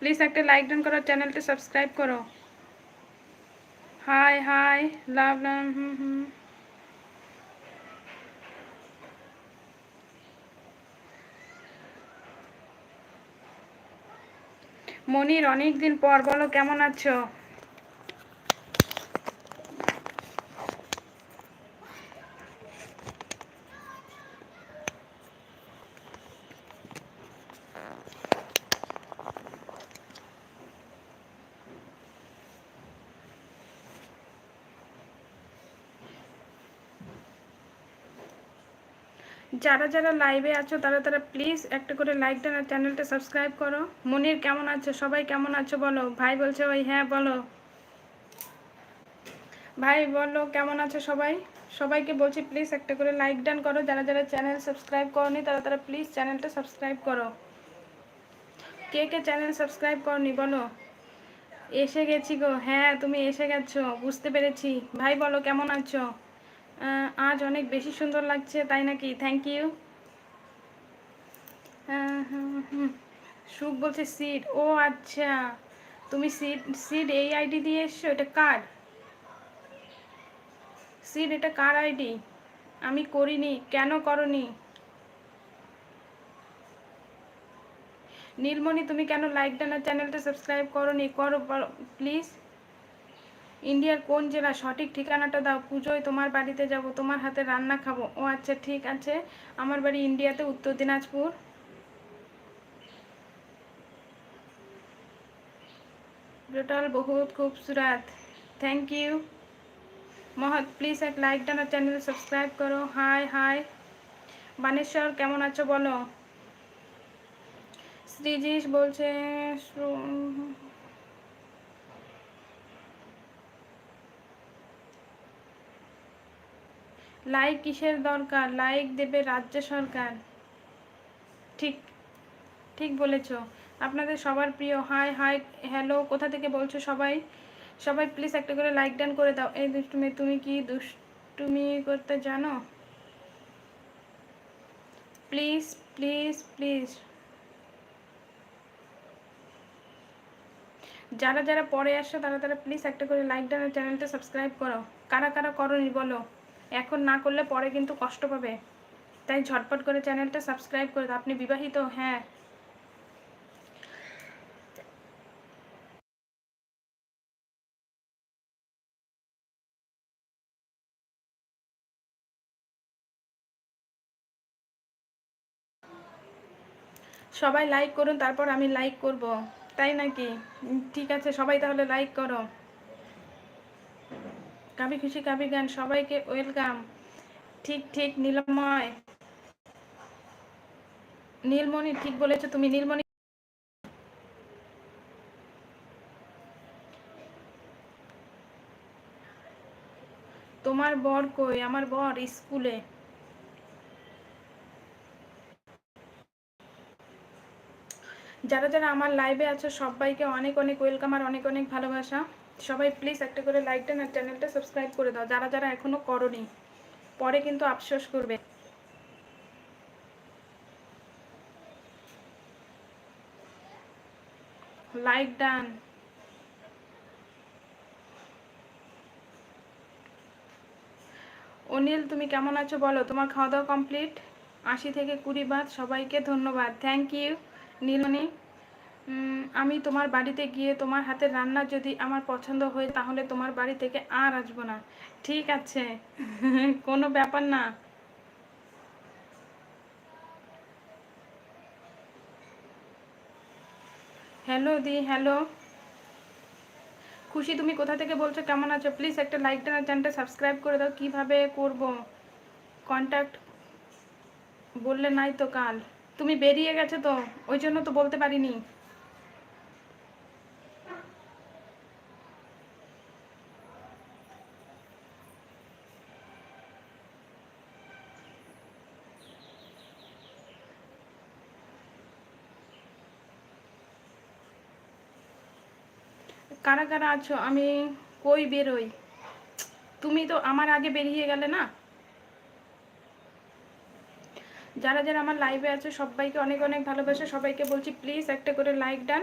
Please একটা like done করো চ্যানেলটা সাবস্ক্রাইব করো। হাই হাই লাভ লাভ হুম হুম। মনির, অনেকদিন পর বলো, কেমন আছো? যারা যারা লাইভে আছো, তারা তারা প্লিজ একটা করে লাইক দেন আর চ্যানেলটা সাবস্ক্রাইব করো। মনির, কেমন আছো? সবাই কেমন আছো বলো? ভাই বলছে ওই হ্যাঁ বলো। ভাই, বলো, কেমন আছো সবাই? সবাইকে বলছি প্লিজ একটা করে লাইক ডান করো। যারা যারা চ্যানেল সাবস্ক্রাইব করনি, তারা তারা প্লিজ চ্যানেলটা সাবস্ক্রাইব করো। কে কে চ্যানেল সাবস্ক্রাইব করনি, বলো? এসে গেছি গো। হ্যাঁ তুমি এসে গেছো, বুঝতে পেরেছি। ভাই, বলো, কেমন আছো? আজ অনেক বেশি সুন্দর লাগছে, তাই নাকি? থ্যাংক ইউ সুখ বলছে সিড ও আচ্ছা। তুমি সিড সিড এই আইডি দিয়ে এসছো? এটা কার? সিড এটা কার আইডি আমি করিনি। কেন করনি? নীলমণি, তুমি কেন লাইক ডানা চ্যানেলটা সাবস্ক্রাইব করনি? করো প্লিজ ইন্ডিয়ার কোন জেলা সঠিক ঠিকানাটা দাও? পুজোয় তোমার বাড়িতে যাব, তোমার হাতে রান্না খাব। ও আচ্ছা ঠিক আছে। আমার বাড়ি ইন্ডিয়াতে, উত্তর দিনাজপুর। টোটাল বহুত খুবসুরাত। থ্যাংক ইউ মহৎ প্লিজ এক লাইক ডান আর চ্যানেল সাবস্ক্রাইব করো। হাই হাই বানেশ্বর, কেমন আছো বলো? শ্রীজিশ বলছে লাইক কিসের দরকার? লাইক দেবে রাজ্য সরকার। ঠিক ঠিক বলেছ। আপনাদের সবার প্রিয়, হাই হাই, হ্যালো, কোথা থেকে বলছো সবাই? সবাই প্লিজ একটা করে লাইক ডান করে দাও। এই দুষ্টুমি, তুমি কি দুষ্টুমি করতে জানো? প্লিজ প্লিজ প্লিজ যারা যারা পরে আসছো, তারা তারা প্লিজ একটা করে লাইক ডান চ্যানেলটা সাবস্ক্রাইব করো। কারা কারা করনি বলো। এখন না করলে পরে কিন্তু কষ্ট পাবে। তাই ঝটপট করে চ্যানেলটা সাবস্ক্রাইব করে আপনি বিবাহিত হ্যাঁ। সবাই লাইক করুন, তারপর আমি লাইক করব। তাই নাকি? ঠিক আছে, সবাই তাহলে লাইক করো। কাবি খুশি, কাবি গান, সবাইকে ওয়েলকাম। ঠিক ঠিক, নীলময়। নীলমণি, ঠিক বলেছ তুমি, নীলমণি। তোমার বর কই? আমার বর স্কুলে। যারা যারা আমার লাইভে আছো, সবাইকে অনেক অনেক ওয়েলকাম আর অনেক অনেক ভালোবাসা। সবাই প্লিজ একটা করে লাইক দেন আর চ্যানেলটা সাবস্ক্রাইব করে দাও। যারা যারা এখনও করনি, পরে কিন্তু আফসোস করবে। লাইক ডান অনিল, তুমি কেমন আছো বলো? তোমার খাওয়া দাওয়া কমপ্লিট আশি থেকে কুড়ি বাদ, সবাইকে ধন্যবাদ। Thank you Nilmoni. আমি তোমার বাড়িতে গিয়ে তোমার হাতের রান্না যদি আমার পছন্দ হয়, তাহলে তোমার বাড়ি থেকে আর আসব না। ঠিক আছে। কোনো ব্যাপার না। হ্যালো দি, হ্যালো। খুশি, তুমি কোথা থেকে বলছো? কেমন আছো? প্লিজ একটা লাইক দেন আর চ্যানেলটা সাবস্ক্রাইব করে দাও। কীভাবে করব? কন্ট্যাক্ট বললে নাই তো কাল। তুমি বেরিয়ে গেছো তো? ওই জন্য তো বলতে পারিনি। কারা কারা আছো? আমি কই বেরোই? তুমি তো আমার আগে বেরিয়ে গেলে না? যারা যারা আমার লাইভে আছে, সবাইকে অনেক অনেক ভালোবাসে। সবাইকে বলছি প্লিজ একটা করে লাইক ডান